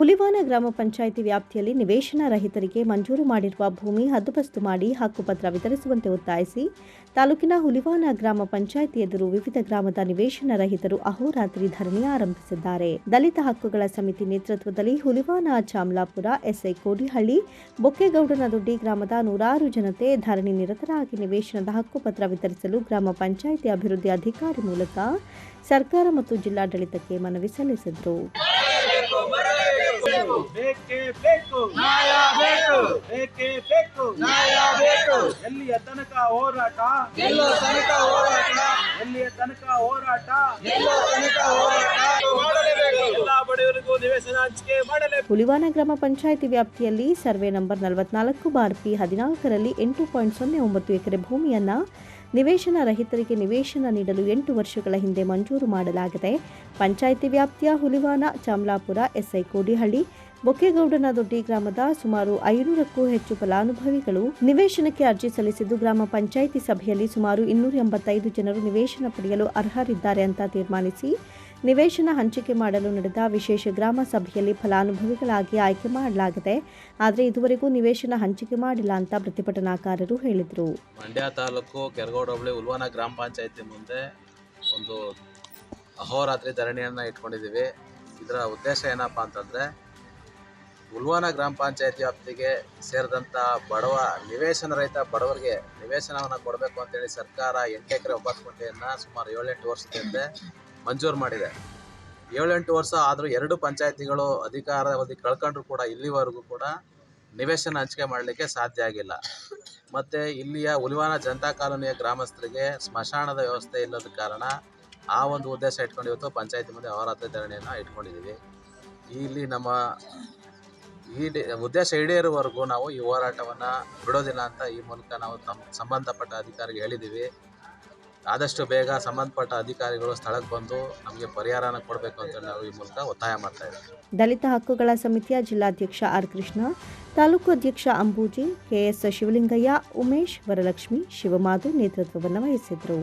ಹುಲಿವಾನ ಗ್ರಾಮ ಪಂಚಾಯಿತಿ ವ್ಯಾಪ್ತಿಯಲ್ಲಿ ನಿವೇಶನ ರಹಿತರಿಗೆ ಮಂಜೂರು ಮಾಡಿರುವ ಭೂಮಿ ಹದ್ದುಬಸ್ತು ಮಾಡಿ ಹಕ್ಕುಪತ್ರ ವಿತರಿಸುವಂತೆ ಒತ್ತಾಯಿಸಿ ತಾಲೂಕಿನ ಹುಲಿವಾನ ಗ್ರಾಮ ಪಂಚಾಯಿತಿ ಎದುರು ವಿವಿಧ ಗ್ರಾಮದ ನಿವೇಶನ ರಹಿತರು ಅಹೋರಾತ್ರಿ ಧರಣಿ ಆರಂಭಿಸಿದ್ದಾರೆ. ದಲಿತ ಹಕ್ಕುಗಳ ಸಮಿತಿ ನೇತೃತ್ವದಲ್ಲಿ ಹುಲಿವಾನ ಚಾಮಲಾಪುರ, ಎಸ್ಐ ಕೋಡಿಹಳ್ಳಿ ಬೊಕ್ಕೆಗೌಡನದೊಡ್ಡಿ ಗ್ರಾಮದ ನೂರಾರು ಜನತೆ ಧರಣಿ ನಿರತರಾಗಿ ನಿವೇಶನದ ಹಕ್ಕುಪತ್ರ ವಿತರಿಸಲು ಗ್ರಾಮ ಪಂಚಾಯಿತಿ ಅಭಿವೃದ್ಧಿ ಅಧಿಕಾರಿ ಮೂಲಕ ಸರ್ಕಾರ ಮತ್ತು ಜಿಲ್ಲಾಡಳಿತಕ್ಕೆ ಮನವಿ ಸಲ್ಲಿಸಿದರು. ಬೇಕೇ ಬೇಕು? ನ್ಯಾಯ ಬೇಕು. ಬೇಕೇ ಬೇಕು? ನ್ಯಾಯ ಬೇಕು. ಎಲ್ಲಿಯ ತನಕ ಹೋರಾಟ? ಎಲ್ಲೋ ತನಕ ಹೋರಾಟ. ಎಲ್ಲಿಯ ತನಕ ಹೋರಾಟ? ಎಲ್ಲೋ ತನಕ ಹೋರಾಟ. ಮಾಡಲೇಬೇಕು. ಎಲ್ಲಾ ಬಡವರಿಗೂ ನಿವೇಶನ ಹಂಚಿಕೆ ಮಾಡಲೇಬೇಕು. ಹುಲಿವಾನ ಗ್ರಾಮ ಪಂಚಾಯಿತಿ ವ್ಯಾಪ್ತಿಯಲ್ಲಿ ಸರ್ವೆ ನಂಬರ್ ನಲವತ್ನಾಲ್ಕು ಬಾರ್ ಪಿ ಹದಿನಾಲ್ಕರಲ್ಲಿ ಎಂಟು ಪಾಯಿಂಟ್ ಸೊನ್ನೆ ಒಂಬತ್ತು ಎಕರೆ ಭೂಮಿಯನ್ನ ನಿವೇಶನ ರಹಿತರಿಗೆ ನಿವೇಶನ ನೀಡಲು ಎಂಟು ವರ್ಷಗಳ ಹಿಂದೆ ಮಂಜೂರು ಮಾಡಲಾಗಿದೆ. ಪಂಚಾಯಿತಿ ವ್ಯಾಪ್ತಿಯ ಹುಲಿವಾನ ಚಾಮಲಾಪುರ ಎಸ್ಐ ಕೋಡಿಹಳ್ಳಿ ಬೊಕ್ಕೆಗೌಡನದೊಡ್ಡಿ ಗ್ರಾಮದ ಸುಮಾರು ಐನೂರಕ್ಕೂ ಹೆಚ್ಚು ಫಲಾನುಭವಿಗಳು ನಿವೇಶನಕ್ಕೆ ಅರ್ಜಿ ಸಲ್ಲಿಸಿದ್ದು ಗ್ರಾಮ ಪಂಚಾಯಿತಿ ಸಭೆಯಲ್ಲಿ ಸುಮಾರು ಇನ್ನೂರ ಎಂಬತ್ತೈದು ಜನರು ನಿವೇಶನ ಪಡೆಯಲು ಅರ್ಹರಿದ್ದಾರೆ ಅಂತ ತೀರ್ಮಾನಿಸಿ ನಿವೇಶನ ಹಂಚಿಕೆ ಮಾಡಲು ನಡೆದ ವಿಶೇಷ ಗ್ರಾಮ ಸಭೆಯಲ್ಲಿ ಫಲಾನುಭವಿಗಳಾಗಿ ಆಯ್ಕೆ ಮಾಡಲಾಗಿದೆ. ಆದರೆ ಇದುವರೆಗೂ ನಿವೇಶನ ಹಂಚಿಕೆ ಮಾಡಿಲ್ಲ ಅಂತ ಪ್ರತಿಭಟನಾಕಾರರು ಹೇಳಿದರು. ಮಂಡ್ಯ ತಾಲೂಕು ಕೆರಗೋಡ ಹೋಬಳಿ ಉಲ್ವಾನ ಗ್ರಾಮ ಪಂಚಾಯತಿ ಮುಂದೆ ಒಂದು ಅಹೋರಾತ್ರಿ ಧರಣಿಯನ್ನು ಇಟ್ಕೊಂಡಿದ್ದೀವಿ. ಇದರ ಉದ್ದೇಶ ಏನಪ್ಪ ಅಂತಂದರೆ ಉಲ್ವಾನ ಗ್ರಾಮ ಪಂಚಾಯತಿ ವ್ಯಾಪ್ತಿಗೆ ಸೇರಿದಂಥ ಬಡವ ನಿವೇಶನ ರಹಿತ ಬಡವರಿಗೆ ನಿವೇಶನವನ್ನು ಕೊಡಬೇಕು ಅಂತೇಳಿ ಸರ್ಕಾರ ಎಂಟು ಎಕರೆ ಒಂಬತ್ತು ಗುಂಟೆಯನ್ನು ಸುಮಾರು ಏಳೆಂಟು ವರ್ಷದ ಹಿಂದೆ ಮಂಜೂರು ಮಾಡಿದೆ. ಏಳೆಂಟು ವರ್ಷ ಆದರೂ ಎರಡು ಪಂಚಾಯತಿಗಳು ಅಧಿಕಾರಾವಧಿ ಕಳ್ಕೊಂಡ್ರು ಕೂಡ ಇಲ್ಲಿವರೆಗೂ ಕೂಡ ನಿವೇಶನ ಹಂಚಿಕೆ ಮಾಡಲಿಕ್ಕೆ ಸಾಧ್ಯ ಆಗಿಲ್ಲ. ಮತ್ತು ಇಲ್ಲಿಯ ಉಲಿವಾನ ಜನತಾ ಕಾಲೋನಿಯ ಗ್ರಾಮಸ್ಥರಿಗೆ ಸ್ಮಶಾನದ ವ್ಯವಸ್ಥೆ ಇಲ್ಲದ ಕಾರಣ ಆ ಒಂದು ಉದ್ದೇಶ ಇಟ್ಕೊಂಡು ಇವತ್ತು ಪಂಚಾಯತಿ ಮುಂದೆ ಅವರಾತ್ರಿ ಧರಣಿಯನ್ನು ಇಟ್ಕೊಂಡಿದ್ದೀವಿ ಇಲ್ಲಿ ನಮ್ಮ ಈ ಉದ್ದೇಶ ಈಡೇರುವವರೆಗೂ ನಾವು ಈ ಹೋರಾಟವನ್ನು ಬಿಡೋದಿಲ್ಲ ಅಂತ ಈ ಮೂಲಕ ನಾವು ತಮ್ಮ ಸಂಬಂಧಪಟ್ಟ ಅಧಿಕಾರಿಗೆ ಹೇಳಿದ್ದೀವಿ. ಆದಷ್ಟು ಬೇಗ ಸಂಬಂಧಪಟ್ಟ ಅಧಿಕಾರಿಗಳು ಸ್ಥಳಕ್ಕೆ ಬಂದು ನಮಗೆ ಪರಿಹಾರನ ಕೊಡಬೇಕು ಅಂತ ನಾವು ಈ ಮೂಲಕ ಒತ್ತಾಯ ಮಾಡ್ತಾ ಇದ್ದೀವಿ. ದಲಿತ ಹಕ್ಕುಗಳ ಸಮಿತಿಯ ಜಿಲ್ಲಾಧ್ಯಕ್ಷ ಆರ್ ಕೃಷ್ಣ, ತಾಲೂಕು ಅಧ್ಯಕ್ಷ ಅಂಬೂಜಿ ಕೆಎಸ್ ಶಿವಲಿಂಗಯ್ಯ, ಉಮೇಶ್ ವರಲಕ್ಷ್ಮಿ, ಶಿವಮಾಧು ನೇತೃತ್ವವನ್ನು ವಹಿಸಿದರು